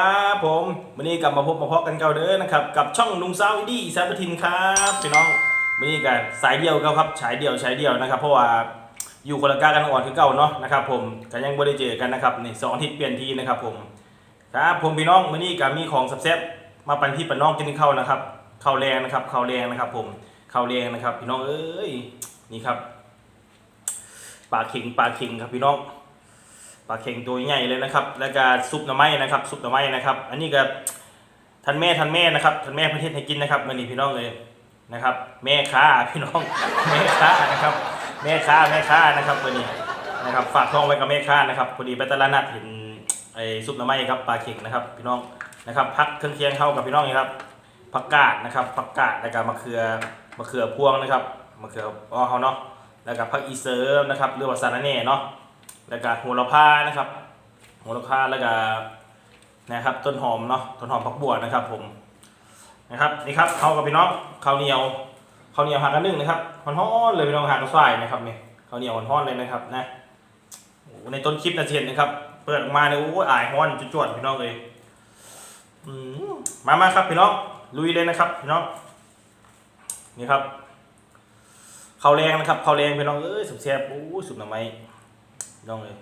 ครับผมวันนี้กลับมาพบมาพบกันเก่าเด้อนะครับกับช่องลุงเซาอินดี้อีสานปทินครับพี่น้องวันนี้กันสายเดียวครับครับฉายเดียวฉายเดียวนะครับ เพราะว่าอยู่คนละกากันอ่อนคือเก่าเนาะนะครับผมกันยังไม่ได้เจอกันนะครับนี่สองอาทิตย์เปลี่ยนทีนะครับผมครับผมพี่น้องวันนี้ก็มีของแซ่บมาปันพี่ปันน้องกินข้าวนะครับข้าวแรงนะครับข้าวแรงนะครับ ผมข้าวแรงนะครับ พี่น้องเอ้ยนี่ครับปลาเข็งปลาเข็งครับพี่น้อง ปลาเค็งตัวใหญ่เลยนะครับ แล้วก็ซุปหน่อไม้นะครับซุปหน่อไม้นะครับ อันนี้ก็ท่านแม่ท่านแม่นะครับท่านแม่ประเทศให้กินนะครับมื่อนี้พี่น้องเลยนะครับ แม่ค้าพี่น้องแม่ค้านะครับ แม่ค้าแม่ค้านะครับมื่อนี้นะครับฝากท้องไว้กับแม่ค้านะครับพอดีไปตลาดนัดเห็นไอ้ซุปหน่อไม้ครับปลาเค็งนะครับ พี่น้องนะครับพักเครื่องเคียงเข้ากับพี่น้องนี่ครับผักกาดนะครับผักกาดแล้วก็มะเขือมะเขือพวงนะครับมะเขืออ้อเขาเนาะแล้วก็ผักอีเซิร์ฟนะครับหรือว่าสาระแหน่เนาะ แล้วก็โหระพานะครับโหระพาแล้วก็นะครับ ต้นหอมเนาะต้นหอมผักบัวนะครับ ผมนะครับนี่ครับเข้ากับพี่น้องข้าวเหนียวข้าวเหนียวหากันนึ่งนะครับฮ้อนเลยพี่น้องหากระส่ายนะครับนี่ข้าวเหนียวฮ้อนเลยนะครับนะในต้นคลิปนะเห็นนะครับ เปิดออกมาเนี่ยโอ้ยอายฮ้อนจวดๆพี่น้องเลยอืมมามาครับพี่น้องลุยเลยนะครับพี่น้องนี่ครับข้าวแรงนะครับข้าวแรงพี่น้องเอ้ยสุดแซ่บโอ้ยสุดหน่อไม้ น้องเลย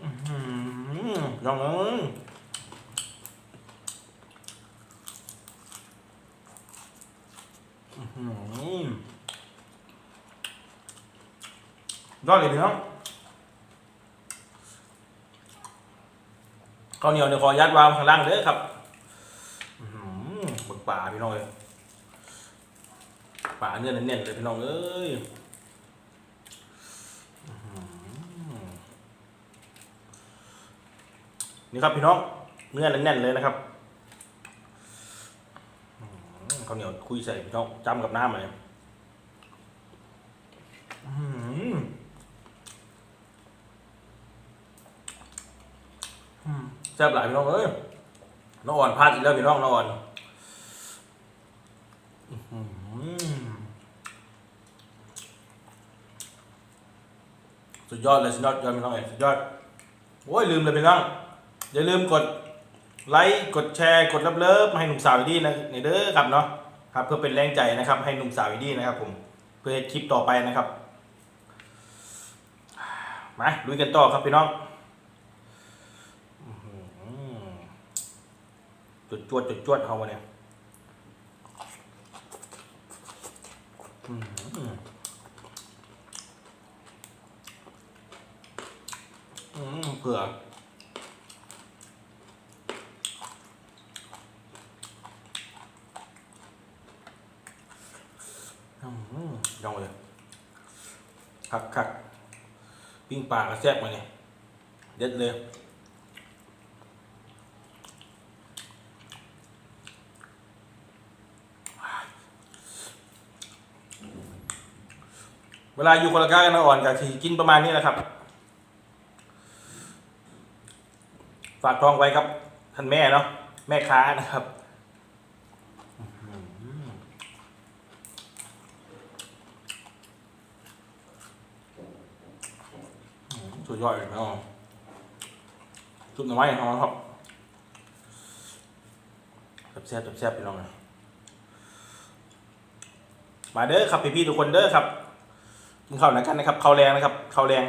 อื้องเอ้ยอื้อหือยอดเลยพี่น้องข้าวเหนียวเดี๋ยขอยัดวางข้างล่างเด้อครับอืมบึกป่าพี่น้องเลย ป่าเนื้อเน้นๆเลยพี่น้องเอ้ยนี่ครับพี่น้องเนื้อแน่นๆเลยนะครับข้าวเหนียวคุยใส่พี่น้องจำกับน้ำเลยอื้อหืออืมแซ่บหลายพี่น้องเอ้ยน้องอ่อนพลาดอีกแล้วพี่น้องน้องอ่อนอื้อหือ สุดยอดเลยสุดยอดยอดพี่น้องเอ้ยสุดยอดโอ้ยลืมเลยพี่น้องอย่าลืมกดไลค์กดแชร์กดรับเลิฟให้หนุ่มสาวอีดีนะในเด้อครับเนาะครับ เพื่อเป็นแรงใจนะครับ ให้หนุ่มสาวอีดีนะครับ ผมเพื่อให้คลิปต่อไปนะครับมาลุยกันต่อครับพี่น้องจุดจวดจุดจวดเขาวะเนี่ยอื้อหืออืม เผื่ออืมยองเลยคักคักปิ้งปลากระแซบมาเนี่ยเด็ดเลยเวลาอยู่คนละก้ากันอ่อนกับทีกินประมาณนี้แหละครับ ฝากท้องไว้ครับ ท่านแม่เนาะแม่ค้านะครับสุดยอดเลยน้องสุดหน่อไม้ของเราครับแซ่บแซ่บๆพี่น้องนะมาเด้อครับพี่ๆทุกคนเด้อครับกินข้าวหนักันนะครับข้าวแรงนะครับข้าวแรง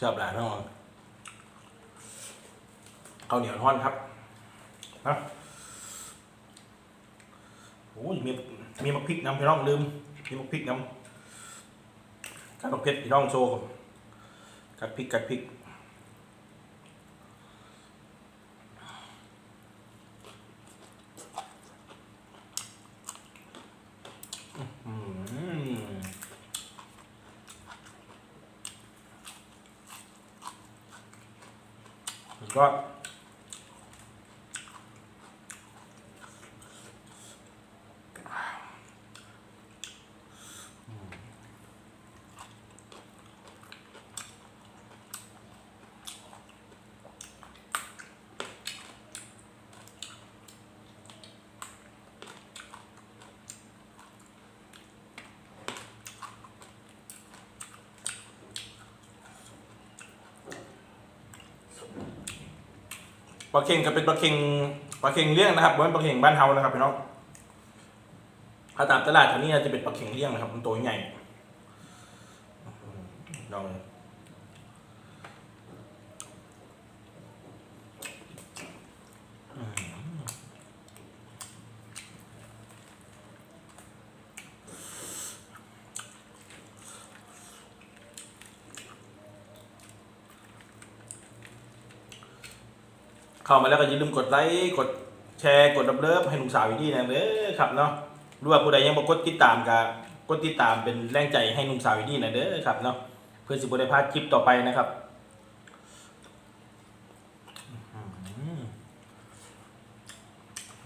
แซ่บหลายพี่น้องข้าวเหนียวทอดครับนะโอ้ยมีมีมะพริกน้ำพี่น้องลืม มีมะพริกน้ำกัดกเพ็ดพี่น้องโชว์กัดพริกกัดพริกอืม สุ ปลาเค็งก็เป็นปลาเค็งปลาเค็งเลี้ยงนะครับเหมือนปลาเค็งบ้านเฮานะครับพี่น้องถ้าตามตลาดแถวนี้จะเป็นปลาเค็งเลี้ยงนะครับ มันตัวใหญ่ลอง เข้ามาแล้วก็อย่าลืมกดไลค์กดแชร์กดดับเลิฟให้หนุ่มสาวอีกทีนะเด้อครับเนาะหรือว่าผู้ใดยังบ่กดติดตามก็กดติดตามเป็นแรงใจให้หนุ่มสาวอีกทีนะเด้อครับเนาะเพื่อสิบ่ได้พลาดคลิปต่อไปนะครับ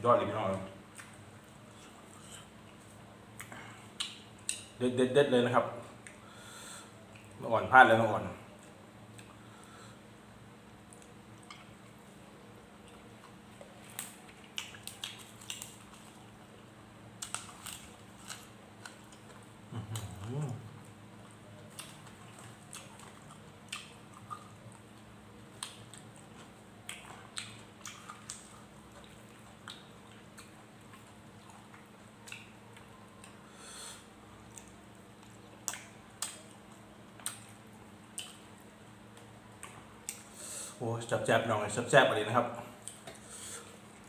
ยอดเลยพี่น้องเด็ดเด็ดเด็ดเลยนะครับอ่อนพลาดแล้วอ่อน โอ้จับแจบหน่องเลยแซบๆไปเลยนะครับ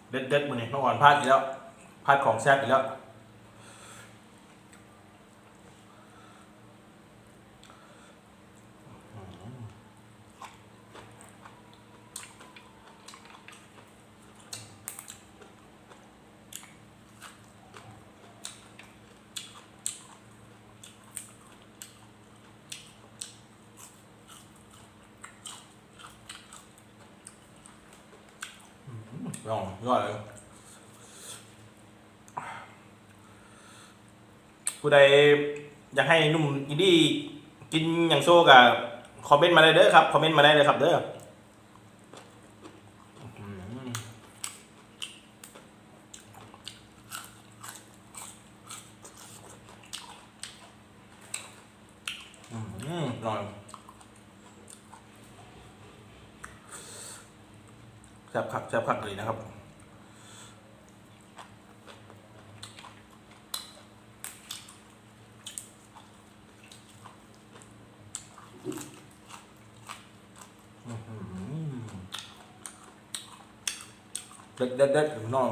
เด็ดเด็ดๆมือนี่น้องอ่อนพลาดอีกแล้วพลาดของแซ่บอีกแล้ว ลองยอดเลยผู้ใดอยากให้หนุ่มอินดี้กินอย่างโซ่กับคอมเมนต์มาได้เด้อครับ คอมเมนต์มาได้เลยครับเด้อมอืมอร่อย แซ่บคักแซ่บคักเลยนะครับเด็ดเด็ดเด็ดน้อง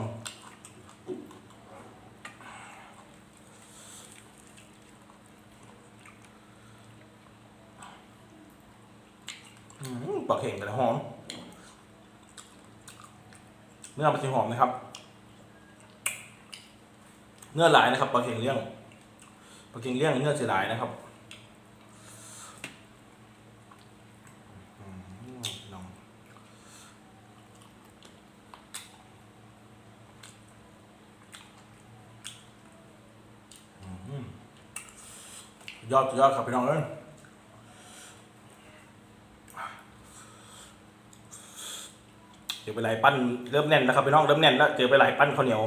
อืมปลาเข่งแต่ละหอม เนื้อมันจะหอมนะครับ เนื้อหลายนะครับปลาเข่งเลี้ยงปลาเข่งเลี้ยงเนื้อเสียหลายนะครับอืมลอยอดสุดยอดครับพี่น้องเอ้ย เจอไปหลายปั้นเริ่มแน่นแล้วครับพี่น้องเริ่มแน่นแล้วเจอไปหลายปั้นข้าวเหนียว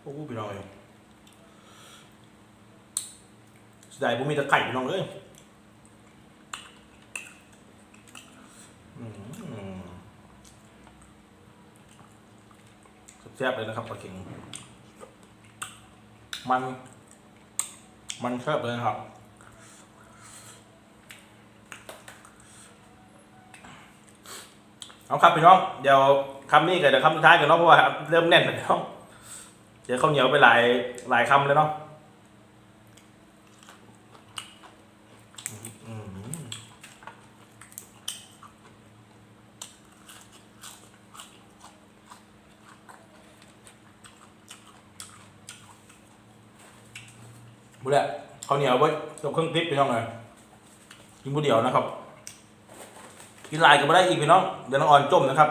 โอ้พี่น้องเอ้ยสดายผมมีแตะไก่พี่น้องเอ้ยแซ่บเลยนะครับปลาเข็งมัน มันแซ่บเลยนะครับเอาครับพี่น้องเดี๋ยวคำนี้กันเดี๋ยวคำสุดท้ายกันเนาะเพราะว่าเริ่มแน่นแล้ว พี่น้องเดี๋ยวข้าวเหนียวไปหลายหลายคำเลยเนาะบุเล่ข้าวเหนียวไว้กับเครื่องติ๊บพี่น้องเลยกินบุเดียวนะครับ กินลายก็ไม่ได้อีกพี่น้องเดี๋ยวน้องอ่อนจมนะครับ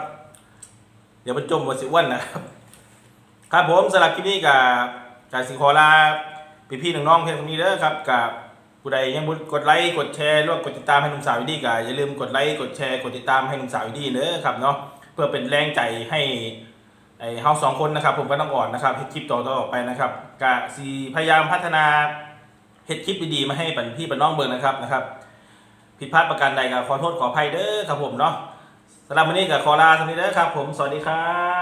เดี๋ยวมันจมหมดสิอ้วนนะครับ ครับผมสำหรับคลิปนี้กับการสิงขอลาพี่ๆน้องๆเพียงเท่านี้เด้อครับกับผู้ใดยังบ่กดไลค์กดแชร์หรือว่ากดติดตามให้หนุ่มสาววิดีก็อย่าลืมกดไลค์กดแชร์กดติดตามให้หนุ่มสาววิดีเด้อครับเนาะเพื่อเป็นแรงใจให้ไอ้เฮาสองคนนะครับผมก็ต้องอ่อนนะครับเฮ็ดคลิปต่อๆไปนะครับกะสีพยายามพัฒนาเฮ็ดคลิปดีๆมาให้ปันพี่ปันน้องเบิ่งนะครับนะครับ ผิดพลาดประการใดก็ขอโทษขออภัยเด้อครับผมเนาะสำหรับวันนี้ก็ขอลาสวัสดีเด้อครับ ผมสวัสดีครับ